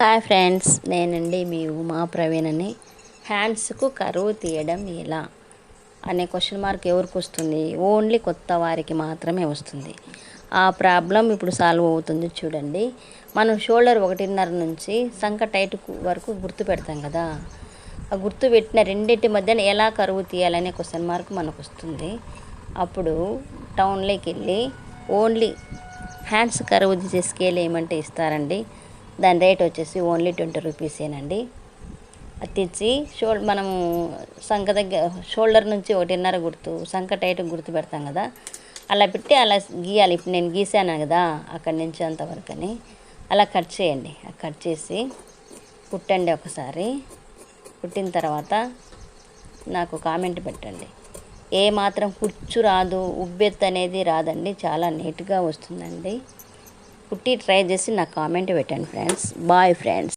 Hi friends నేనండి మీ ఉమా ప్రవీణ్ అని. హ్యాండ్స్కు కరువు తీయడం ఎలా? అనే క్వశ్చన్ మార్క్ ఎవరికి వస్తుంది? ఓన్లీ కొత్త వారికి మాత్రమే వస్తుంది. ఆ ప్రాబ్లం ఇప్పుడు సాల్వ్ అవుతుంది చూడండి. మనం షోల్డర్ ఒకటిన్నర నుంచి సంక టైట్ వరకు గుర్తు పెడతాం కదా. ఆ గుర్తు పెట్టిన రెండింటి మధ్యన ఎలా కరువు తీయాలనే క్వశ్చన్ మార్క్ మనకు వస్తుంది. అప్పుడు టౌన్లోకి వెళ్ళి ఓన్లీ హ్యాండ్స్ కరువు తీసే స్కేల్ ఏమంటే ఇస్తారండి? దాని రేట్ వచ్చేసి ఓన్లీ ట్వంటీ రూపీసేనండి అది తెచ్చి షోల్ మనము సంక దగ్గర షోల్డర్ నుంచి ఒకటిన్నర గుర్తు సంఖ టైట్ గుర్తు పెడతాం కదా. అలా పెట్టి అలా గీయాలి. ఇప్పుడు నేను గీసాను కదా అక్కడి నుంచి అంతవరకు అని అలా కట్ చేయండి. కట్ చేసి కుట్టండి ఒకసారి. కుట్టిన తర్వాత నాకు కామెంట్ పెట్టండి. ఏ మాత్రం కుచ్చు రాదు ఉబ్బెత్తు అనేది రాదండి. చాలా నీట్గా వస్తుందండి. కుట్టి ట్రై చేసి నాకు కామెంట్ పెట్టండి ఫ్రెండ్స్. Bye friends.